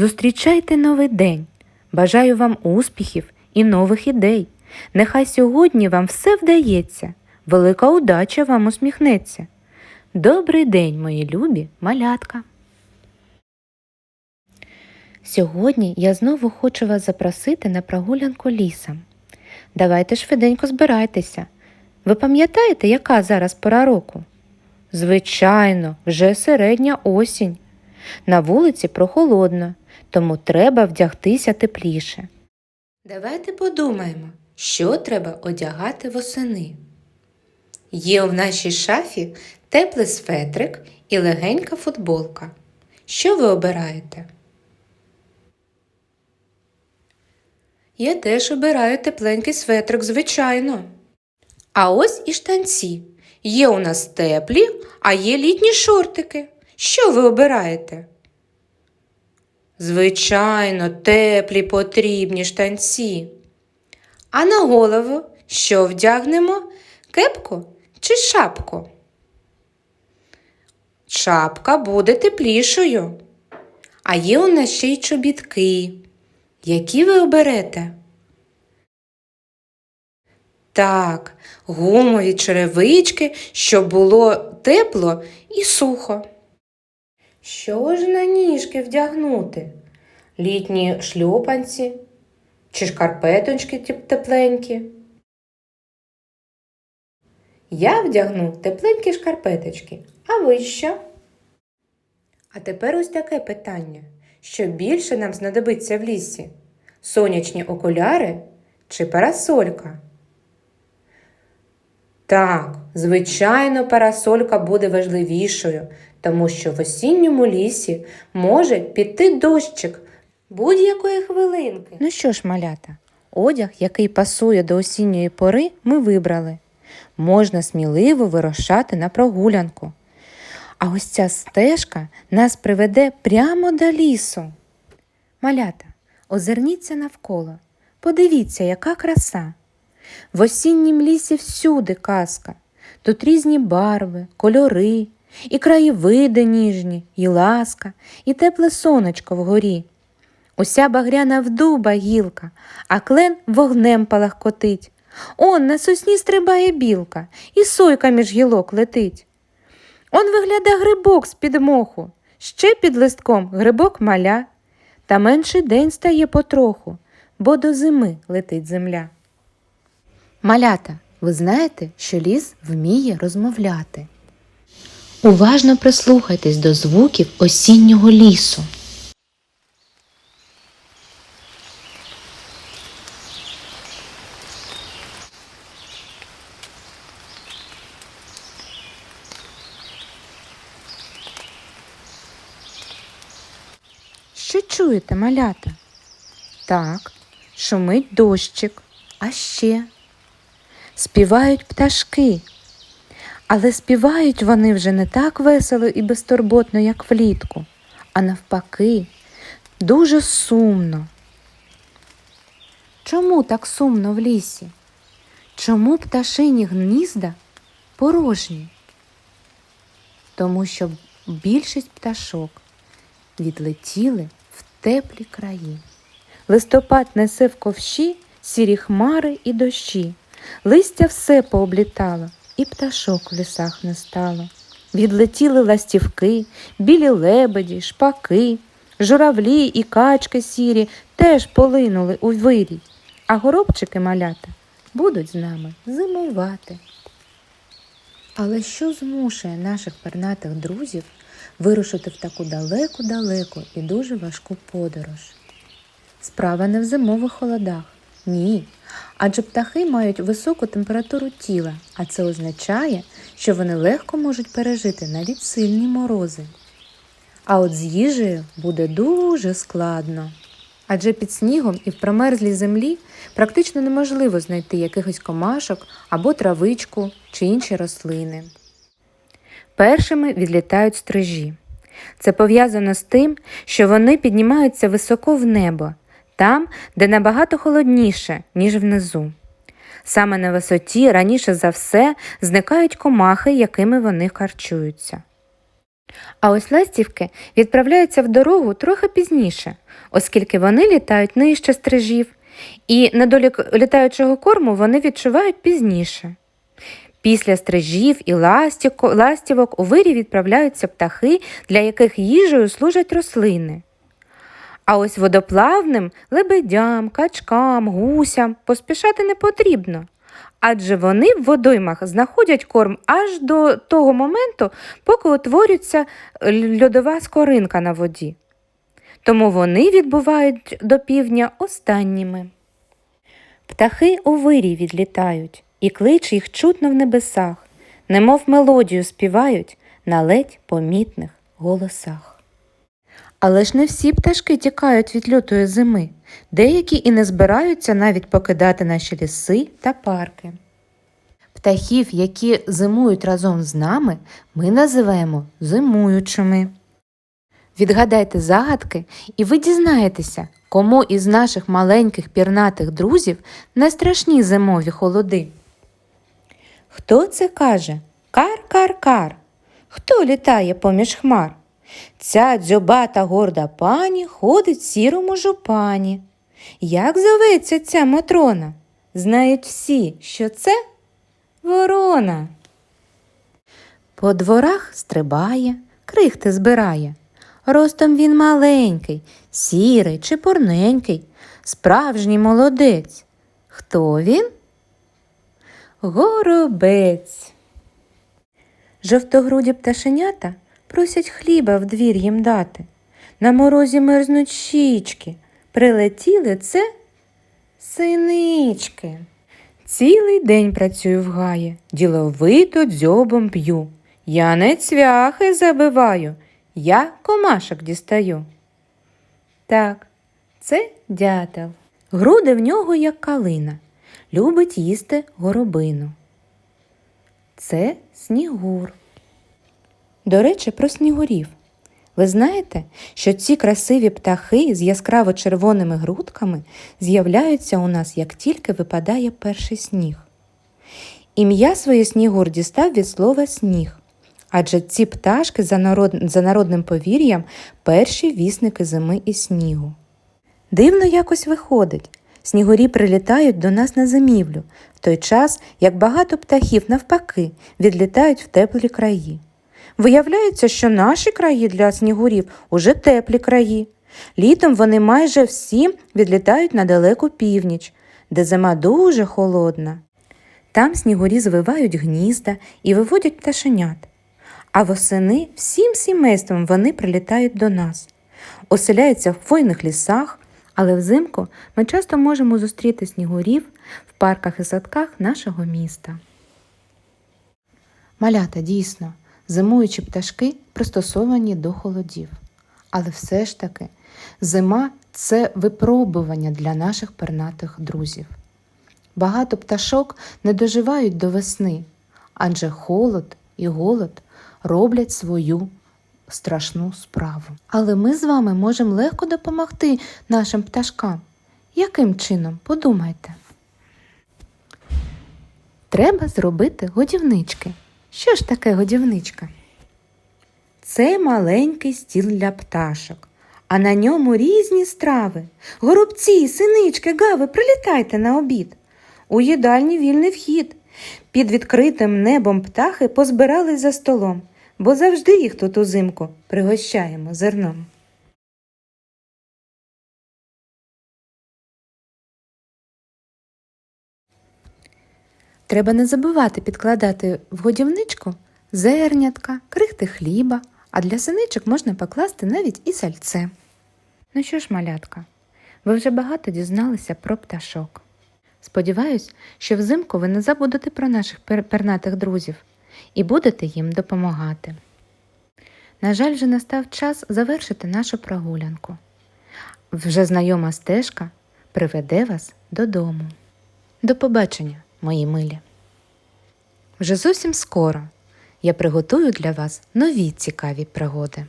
Зустрічайте новий день. Бажаю вам успіхів і нових ідей. Нехай сьогодні вам все вдається, велика удача вам усміхнеться. Добрий день, мої любі малятка. Сьогодні я знову хочу вас запросити на прогулянку лісом. Давайте швиденько збирайтеся. Ви пам'ятаєте, яка зараз пора року? Звичайно, вже середня осінь. На вулиці прохолодно, тому треба вдягтися тепліше. Давайте подумаємо, що треба одягати восени. Є в нашій шафі теплий светрик і легенька футболка. Що ви обираєте? Я теж обираю тепленький светрик, звичайно. А ось і штанці. Є у нас теплі, а є літні шортики. Що ви обираєте? Звичайно, теплі потрібні штанці. А на голову що вдягнемо? Кепку чи шапку? Шапка буде теплішою. А є у нас ще й чобітки. Які ви оберете? Так, гумові черевички, щоб було тепло і сухо. Що ж на ніжки вдягнути? Літні шльопанці чи шкарпетончки теп- тепленькі? Я вдягну тепленькі шкарпеточки, а ви що? А тепер ось таке питання. Що більше нам знадобиться в лісі? Сонячні окуляри чи парасолька? Так, звичайно, парасолька буде важливішою, тому що в осінньому лісі може піти дощик будь-якої хвилинки. Ну що ж, малята, одяг, який пасує до осінньої пори, ми вибрали. Можна сміливо вирушати на прогулянку. А ось ця стежка нас приведе прямо до лісу. Малята, озирніться навколо. Подивіться, яка краса. В осіннім лісі всюди казка. Тут різні барви, кольори, і краєвиди ніжні, і ласка, і тепле сонечко вгорі. Уся багряна вдуба гілка, а клен вогнем палахкотить. Он на сосні стрибає білка, і сойка між гілок летить. Он вигляда грибок з-під моху, ще під листком грибок маля, та менший день стає потроху, бо до зими летить земля. Малята, ви знаєте, що ліс вміє розмовляти. Уважно прислухайтесь до звуків осіннього лісу. Що чуєте, малята? Так, шумить дощик, а ще співають пташки. Але співають вони вже не так весело і безтурботно, як влітку, а навпаки, дуже сумно. Чому так сумно в лісі? Чому пташині гнізда порожні? Тому що більшість пташок відлетіли в теплі краї. Листопад несе в ковші сірі хмари і дощі. Листя все пооблітало, і пташок в лісах не стало. Відлетіли ластівки, білі лебеді, шпаки, журавлі і качки сірі теж полинули у вирій, а горобчики малята будуть з нами зимувати. Але що змушує наших пернатих друзів вирушити в таку далеку-далеку і дуже важку подорож? Справа не в зимових холодах. Ні. Адже птахи мають високу температуру тіла, а це означає, що вони легко можуть пережити навіть сильні морози. А от з їжею буде дуже складно. Адже під снігом і в промерзлій землі практично неможливо знайти якихось комашок або травичку чи інші рослини. Першими відлітають стрижі. Це пов'язано з тим, що вони піднімаються високо в небо, там, де набагато холодніше, ніж внизу. Саме на висоті раніше за все зникають комахи, якими вони харчуються. А ось ластівки відправляються в дорогу трохи пізніше, оскільки вони літають нижче стрижів, і недолік літаючого корму вони відчувають пізніше. Після стрижів і ластівок у вирій відправляються птахи, для яких їжею служать рослини. А ось водоплавним лебедям, качкам, гусям поспішати не потрібно, адже вони в водоймах знаходять корм аж до того моменту, поки утворюється льодова скоринка на воді. Тому вони відбувають до півдня останніми. Птахи у вирій відлітають, і клич їх чутно в небесах, немов мелодію співають на ледь помітних голосах. Але ж не всі пташки тікають від лютої зими, деякі і не збираються навіть покидати наші ліси та парки. Птахів, які зимують разом з нами, ми називаємо зимуючими. Відгадайте загадки, і ви дізнаєтеся, кому із наших маленьких пірнатих друзів не страшні зимові холоди. Хто це каже? Кар-кар-кар. Хто літає поміж хмар? Ця дзьобата горда пані ходить в сірому жупані. Як зоветься ця Матрона? Знають всі, що це ворона. По дворах стрибає, крихти збирає. Ростом він маленький, сірий чи порненький, справжній молодець. Хто він? Горобець. Жовтогруді пташенята просять хліба в двір їм дати. На морозі мерзнуть щічки. Прилетіли це синички. Цілий день працюю в гаї, діловито дзьобом п'ю. Я не цвяхи забиваю, я комашок дістаю. Так, це дятел. Груди в нього, як калина, любить їсти горобину. Це снігур. До речі, про снігурів. Ви знаєте, що ці красиві птахи з яскраво червоними грудками з'являються у нас, як тільки випадає перший сніг. Ім'я своє снігур дістав від слова сніг, адже ці пташки за, народ... за народним повір'ям перші вісники зими і снігу. Дивно якось виходить. Снігурі прилітають до нас на зимівлю, в той час як багато птахів навпаки відлітають в теплі краї. Виявляється, що наші краї для снігурів уже теплі краї. Літом вони майже всі відлітають на далеку північ, де зима дуже холодна. Там снігурі звивають гнізда і виводять пташенят. А восени всім сімейством вони прилітають до нас, оселяються в хвойних лісах, але взимку ми часто можемо зустріти снігурів в парках і садках нашого міста. Малята дійсно, зимуючі пташки пристосовані до холодів. Але все ж таки зима це випробування для наших пернатих друзів. Багато пташок не доживають до весни, адже холод і голод роблять свою страшну справу. Але ми з вами можемо легко допомогти нашим пташкам. Яким чином? Подумайте. Треба зробити годівнички. Що ж таке годівничка? Це маленький стіл для пташок, а на ньому різні страви. Горобці, синички, гави, прилітайте на обід. У їдальні вільний вхід. Під відкритим небом птахи позбирались за столом, бо завжди їх тут узимку пригощаємо зерном. Треба не забувати підкладати в годівничку зернятка, крихти хліба, а для синичок можна покласти навіть і сальце. Ну що ж, малятка, ви вже багато дізналися про пташок. Сподіваюсь, що взимку ви не забудете про наших пернатих друзів і будете їм допомагати. На жаль, вже настав час завершити нашу прогулянку. Вже знайома стежка приведе вас додому. До побачення, мої милі. Вже зовсім скоро я приготую для вас нові цікаві пригоди.